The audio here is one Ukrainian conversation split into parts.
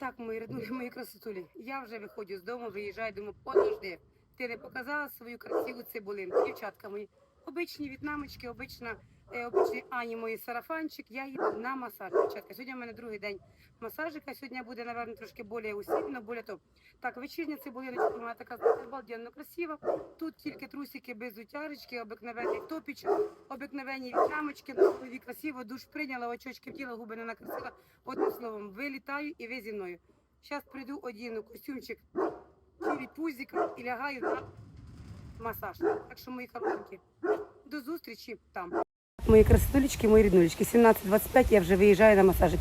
Так, мої ріднулі, мої красотулі. Я вже виходжу з дому, виїжджаю, думаю, подожди. Ти не показала свою красиву цибулинку. Дівчатка мої, обичні в'єтнамочки, обична, обичний Ані мої сарафанчик. Я їду на масаж. Дівчатка, сьогодні в мене другий день масажика. Сьогодні буде, напевно, трошки більш усилено, більше то. Так, вечірня цибулиночка, вона така обалденно красива. Тут тільки трусики без утярочки, обикновенний топічок, обикновенні в'єтнамочки, нові красиво, душ прийняла, очочки втіла, губи не накрасила. Одним словом, вилітаю і ви зі мною. Зараз прийду, одіну костюмчик, пузика і лягаю на масаж. Так що, мої хорошенькі, до зустрічі там. Мої красотулечки, мої ріднулечки, 17.25 я вже виїжджаю на масажик.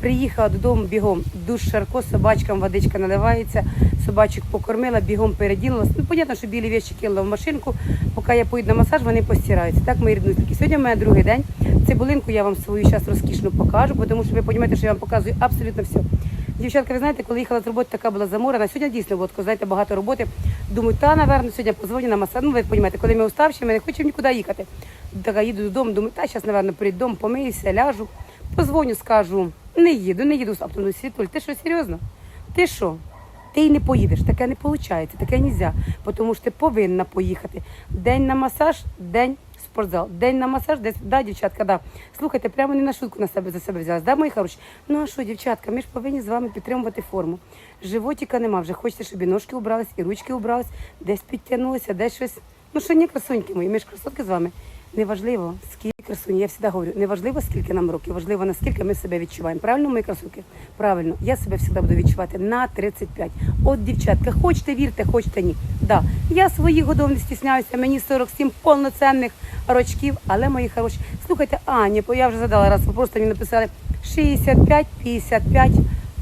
Приїхала додому бігом, душ шарко, собачкам водичка наливається, собачок покормила, бігом переділилась. Ну, понятно, що білі вещі кинула в машинку, поки я поїду на масаж, вони постираються. Так, мої ріднулечки. Сьогодні в мене другий день. Цибулинку я вам свою зараз розкішно покажу, тому що ви розумієте, що я вам показую абсолютно все. Дівчатка, ви знаєте, коли їхала з роботи, така була заморена. Сьогодні дійсно було, тако, знаєте, багато роботи. Думаю, та, напевно, сьогодні позвоню на масаж. Ну, ви розумієте, коли ми уставші, ми не хочемо нікуди їхати. Така їду додому, думаю, та, зараз, напевно, прийду додому, помиюся, ляжу. Позвоню, скажу, не їду, не їду. А потім Світуль, ти що, серйозно? Ти що? Ти й не поїдеш, таке не виходить, таке не можна, тому що ти повинна поїхати. День на масаж, день спортзал. День на масаж, десь, да, дівчатка, да. Слухайте, прямо не на шутку на себе за себе взялась, да, мої хороші? Ну а що, дівчатка, ми ж повинні з вами підтримувати форму. Животіка нема, вже хочете, щоб і ножки убрались, і ручки убрались, десь підтягнулися, десь щось. Ну що ні, красуньки мої, ми ж красотки з вами. Неважливо, скільки красуні, я завжди говорю, неважливо, скільки нам років, важливо, наскільки ми себе відчуваємо. Правильно, мої красунки? Правильно, я себе завжди буду відчувати на 35. От, дівчатка, хочете вірте, хочете ні. Да, я своїх годов не стісняюся, мені 47 повноцінних рочків, але мої хороші. Слухайте, Ані, бо я вже задала раз, ви просто мені написали 65-55.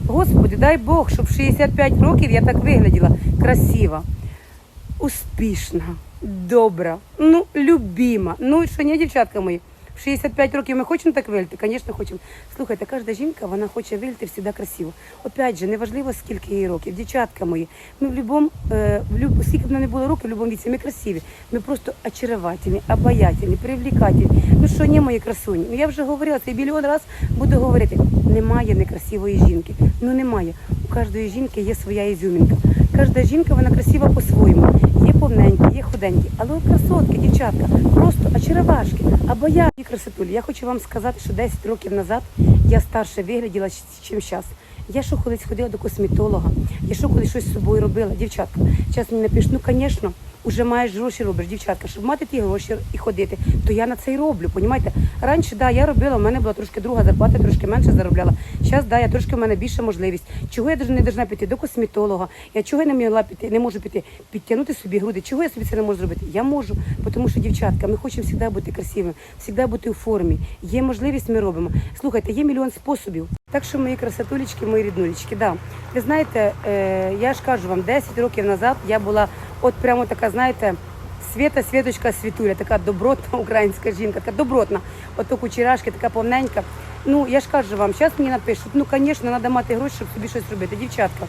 Господи, дай Бог, щоб в 65 років я так вигляділа красива успішна, добра, ну, любима. Ну, що ні, дівчатка мої, в 65 років ми хочемо так вилити? Звісно, хочемо. Слухайте, кожна жінка, вона хоче вилити завжди красиво. Опять же, неважливо, скільки їй років. Дівчатка мої, ми в любому, е, люб... скільки б нам не було років, в будь-якому віці, ми красиві. Ми просто очаровательні, обаятельні, привлекательні. Ну що, ні, мої красуні? Ну я вже говорила, це мільйон раз буду говорити. Немає некрасивої жінки. Ну немає. У кожної жінки є своя ізюмінка. Кожна жінка, вона красива по-своєму. Є повненькі, є худенькі, але от красотки, дівчатка, просто очаровашки, або я і красотулі. Я хочу вам сказати, що 10 років назад я старше вигляділа, ніж зараз. Я що колись ходила до косметолога, я що колись щось з собою робила, дівчатка. Зараз мені напишуть, ну звісно, вже маєш гроші робиш, дівчатка, щоб мати ті гроші і ходити, то я на це й роблю. Понімаєте? Раніше да, я робила, в мене була трошки друга зарплата, трошки менше заробляла. Зараз да, я трошки в мене більша можливість. Чого я не должна піти до косметолога? Я чого я не могла піти, не можу піти, підтягнути собі груди. Чого я собі це не можу зробити? Я можу, тому що дівчатка, ми хочемо завжди бути красивими, завжди бути у формі. Є можливість, ми робимо. Слухайте, є мільйон способів. Так що мої красотулечки, мої ріднулечки, да. Ви знаєте, е, я ж кажу вам, 10 років назад я була от прямо така, знаєте, Свята, Світочка, Світуля, така добротна українська жінка, така добротна. Ото кучерашки, така повненька. Ну, я ж кажу вам, зараз мені напишуть, ну, звісно, треба мати гроші, щоб собі щось робити. Дівчатка,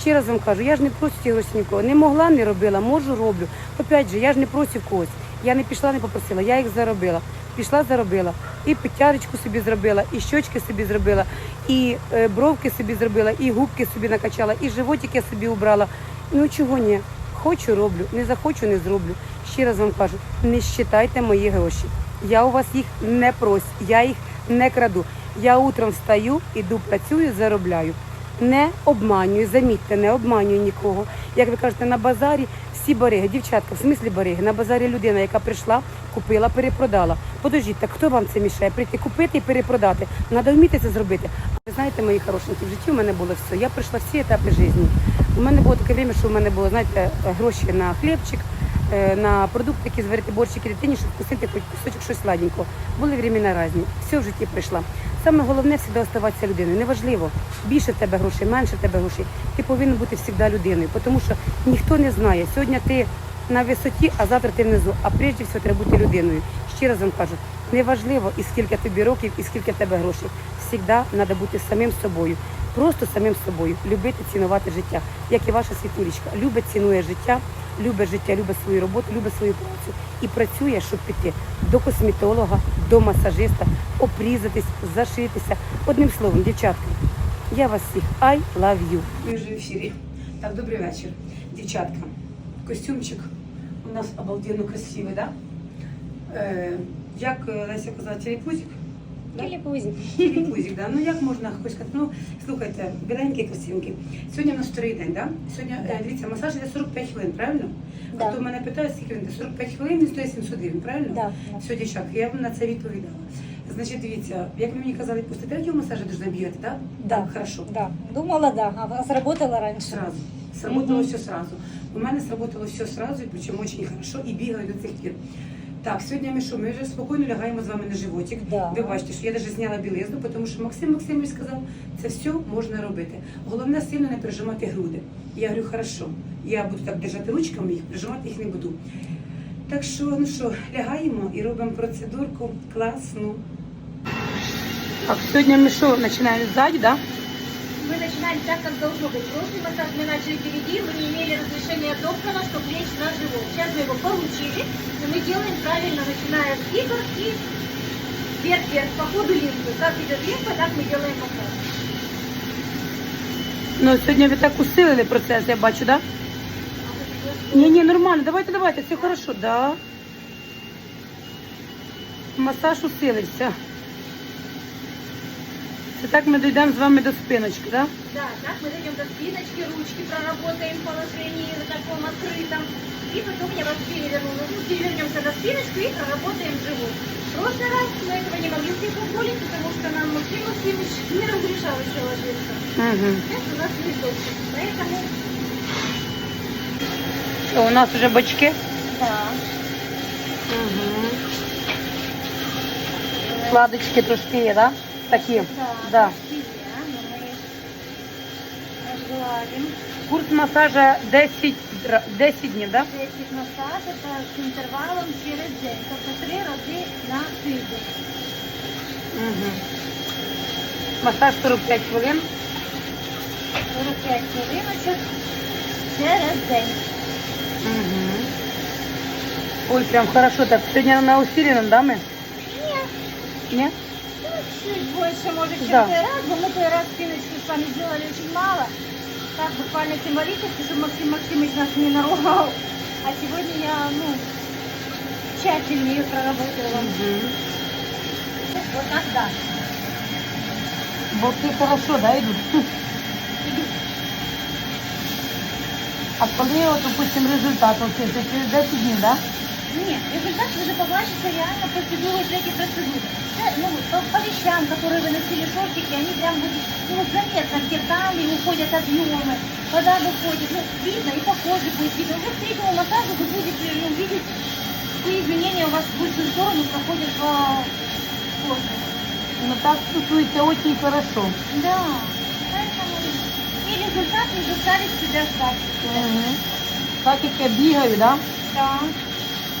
ще раз вам кажу, я ж не прошу ті гроші нікого. Не могла, не робила, можу, роблю. Опять же, я ж не проти когось. Я не пішла, не попросила, я їх заробила. Пішла, заробила. І підтярочку собі зробила, і щочки собі зробила, і е, бровки собі зробила, і губки собі накачала, і животики собі убрала. Ну чого ні? Хочу роблю, не захочу, не зроблю. Ще раз вам кажу, не щитайте мої гроші. Я у вас їх не прось, я їх не краду. Я утром встаю, іду, працюю, заробляю. Не обманюю, замітьте, не обманюю нікого. Як ви кажете, на базарі всі бариги, дівчатка, в смислі бариги, на базарі людина, яка прийшла, купила, перепродала. Подождіть, так хто вам це мішає? Прийти купити і перепродати. Треба вміти це зробити. Ви знаєте, мої хорошенькі, в житті в мене було все. Я пройшла всі етапи життя. У мене було таке время, що в мене було, знаєте, гроші на хлібчик, на продукти, які зварити борщики дитині, щоб вкусити хоч кусочок щось сладенького. Були времена різні. Все в житті прийшла. Саме головне завжди оставатися людиною. Неважливо, більше в тебе грошей, менше в тебе грошей. Ти повинен бути завжди людиною, тому що ніхто не знає. Сьогодні ти на висоті, а завтра ти внизу. А прежде всього треба бути людиною. Ще раз вам кажу, неважливо, і скільки тобі років, і скільки в тебе грошей. Завжди треба бути самим собою. Просто самим собою, любити, цінувати життя, як і ваша світулічка. Любить, цінує життя, любить життя, любить свою роботу, любить свою працю і працює, щоб піти до косметолога, до масажиста, обрізатись, зашитися. Одним словом, дівчатка, Я вас всіх I love you. Ми вже в ефірі. Так, добрий вечір. Дівчатка, костюмчик у нас обалденно красивий, да? Е, як е, Леся казала, телепузик? Да? Телепузик. Телепузик, да. Ну як можна хоч? Ну, слухайте, біленький, красивенький. Сьогодні у нас вторий день, да? Сьогодні, е, дивіться, масаж іде 45 хвилин, правильно? Да. А то мене питають, скільки він йде? 45 хвилин, він стоїть 700 гривень, правильно? Да, да. Все, дівчатка, я вам на це відповідала. Значить, дивіться, як ви мені казали, після третього масажу должна бігати, так? Да. Так, хорошо. Да, думала, да, а сработала раньше. Сразу. Сработало Мгм. все сразу. У мене сработало все сразу, причому дуже хорошо, і бігаю до цих пір. Так, сьогодні ми що? Ми вже спокійно лягаємо з вами на животик. Да. Ви бачите, що я навіть зняла білизну, тому що Максим Максимович сказав, це все можна робити. Головне сильно не прижимати груди. Я говорю, хорошо. Я буду так держати ручками їх, прижимати їх не буду. Так що, ну що, лягаємо і робимо процедурку класну. Так, сьогодні ми що, починаємо ззаді, так? Мы начинаем так, как должно быть. Прошлый массаж мы начали впереди, мы не имели разрешения доктора, чтобы лечь на живот. Сейчас мы его получили, но мы делаем правильно, начиная с игр и вверх-вверх, по ходу лимфы. Как идет лимфа, так мы делаем массаж. Ну, сьогодні ви так усилили процес, я бачу, так? Да? Ні, ні, нормально, давайте, давайте, все хорошо, да. Масаж усилився. Це так ми дійдемо з вами до спиночки, да? Да, так мы дойдем до спиночки, ручки проработаем в положении таком открытом. И потом я вас переверну, ну, перевернемся на спиночку и проработаем живот. В прошлый раз мы этого не могли себе позволить, потому что нам Максим Максимович не разрешал еще ложиться. Угу. Сейчас у нас не точно. Поэтому Що, у нас вже бочки? да. Угу. Складочки трошки є, да? Такі? Да. Сильно, но мы разгладим. Курс масажа 10, ра- 10 днів, да? 10 массаж это с интервалом через день. Тобто три рази на тиждень. Угу. Масаж 45 хвилин. 45 хвилиночок через день. Угу. Ой, прям хорошо так. Сьогодні на усиленном, да, ми? Нет, Ні? ну, чуть больше, может, чем Да. той раз, но мы той раз спиночку с вами сделали очень мало. Так, буквально символически, чтобы Максим Максимович нас не наругал. А сегодня я, ну, тщательнее проработала. Угу. Вот так, да. Боки хорошо, да, йдуть? А коли, от, допустим, результат, от, це через 10 днів, да? Нет, результат уже побачится реально после двух третьей процедуры. Э, Ну, по, по вещам, которые вы носили шортики, они прям будут, ну, вот заметно, где талии уходят объемы, вода выходит, ну, видно, и по коже будет видно. Уже к третьему массажу вы будете ну, видеть, какие изменения у вас в лучшую сторону проходят по коже. Ну так чувствується дуже хорошо. Да, поэтому и результат не заставит себя ждать. Угу. Так як я бігаю, да? Да.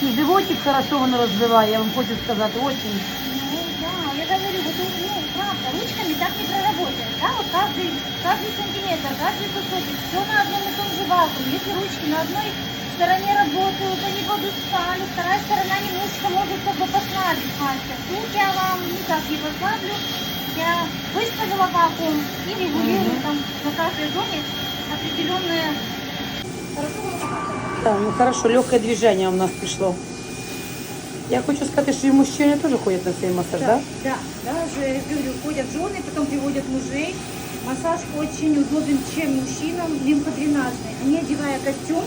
І животик хорошо воно розбиває, я вам хочу сказати, очень. Ну да, я говорю, вот ну, правда, ручками так не проработаешь, да, вот каждый, каждый сантиметр, каждый кусочек, все на одном и том же вакууме. Если ручки на одной стороне работают, они подустали, вторая сторона немножечко может как бы послабить мастер. Тут я вам никак не послаблю, я выставила вакуум и регулирую Мгм. там на каждой зоне определенные Так, ну хорошо, легкое движение у нас пішло. Я хочу сказати, що і мужчини теж ходять на цей масаж, да? Да, даже, я говорю, ходят жены, потом приводят мужей. Массаж очень удобен чем мужчинам лимфодренажный. Они, одевая костюм,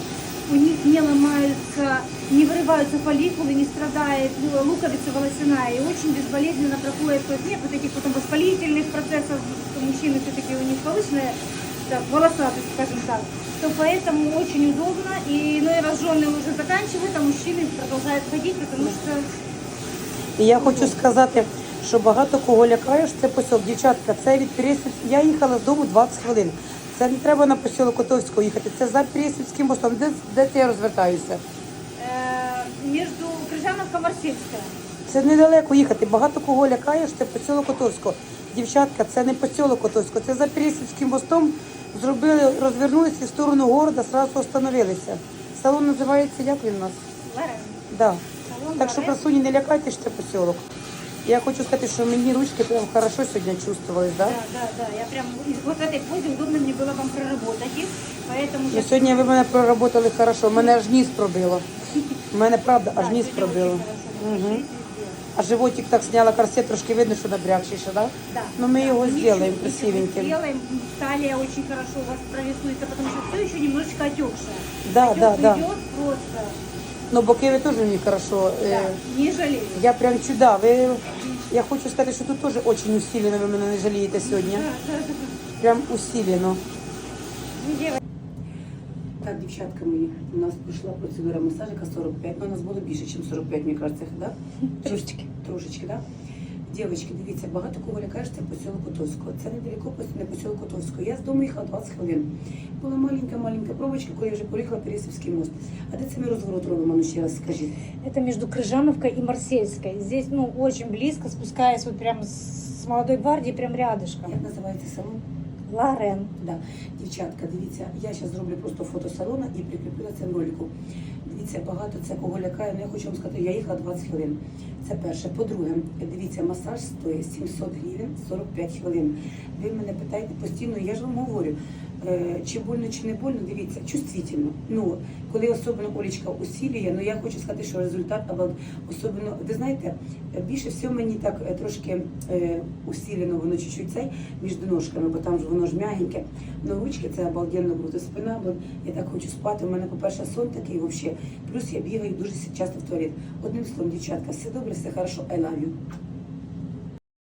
у них не ломаются, не вырываются фолликулы, не страдает ну, луковица волосяная. И очень безболезненно проходит, то есть нет вот этих потом воспалительных процессов, что мужчины все-таки у них повышенная так, волосатость, скажем так. То поэтому очень удобно. И ну и раз жены уже заканчивают, а мужчины продолжают ходить, потому что І я хочу сказати, що багато кого лякає, що це посілок. Дівчатка, це від Пересвіт. Я їхала з дому 20 хвилин. Це не треба на посілок Котовського їхати. Це за Пересвітським мостом. Де, де це я розвертаюся? э, между Крыжановка Марсельская. Це недалеко їхати. Багато кого лякає, що це посілок Котовського. Дівчатка, це не посілок Котовського, це за Пересвітським мостом. Зробили, розвернулися в сторону города, зразу остановилися. Салон називається як він у нас? Лорен. Да. Салон Так що Лорен. красуні не лякайте, що це посілок. Я хочу сказати, що мені ручки прям хорошо сьогодні чувствувались, да? Да, да, да. Я прям из- вот в этой позе удобно мне было вам проработать их. Поэтому Ну, сейчас сьогодні ви мене проработали хорошо, мене аж ніс пробило. Мене правда аж Да, ніс сегодня пробило. очень хорошо Угу. А животик так сняла корсет, трошки видно, що набрякшіше, да? Да. Ну мы да. его Ничего, сделаем ничего, красивеньким. Сделаем. Талия очень хорошо у вас прорисуется, потому что все еще немножечко отекшая. Да, Отек да, да. идет просто. Боки ви теж мені хорошо. Да, е, не жалею. Я прям чуда. Ви, я хочу сказати, що тут теж дуже усилено ви мене не жалієте сьогодні. Да, да, да. Прям усилено. Ну, девочки, дівчатка мої, у нас пройшла процедура масажика 45, ну у нас було більше, ніж 45, мені кажеться, да? Трошечки. Трошечки, да? Дівчатки, дивіться, багато кого лякаєш, це посілок Котовського. Це недалеко не посілок Котовського. Я з дому їхала 20 хвилин. Була маленька-маленька пробочка, коли я вже поїхала Пересівський мост. А де це ми розворот робимо? Ну ще раз скажіть. Это между Крыжановкой и Марсельской. Здесь, ну, очень близко, спускаясь вот прям с молодой гвардии, прям рядышком. Як називається салон? Лорен. Да. Дівчатка, дивіться, я зараз зроблю просто фото салону і прикріплю на цьому ролику. Дивіться, багато це кого лякає, але я хочу вам сказати, я їхала 20 хвилин. Це перше. По-друге, дивіться, масаж стоїть 700 гривень 45 хвилин. Ви мене питаєте постійно, я ж вам говорю, чи больно, чи не больно, дивіться, чувствительно. Ну, коли особливо Олечка усілює, ну я хочу сказати, що результат особливо, ви знаєте, більше всього мені так е, трошки е, усілено воно чуть-чуть цей між ножками, бо там ж воно ж м'ягеньке. Ну ручки це обалденно круто. Спина, бо я так хочу спати. У мене, по-перше, сон такий взагалі. Плюс я бігаю дуже часто в туалет. Одним словом, дівчатка, все добре, все хорошо, I love you.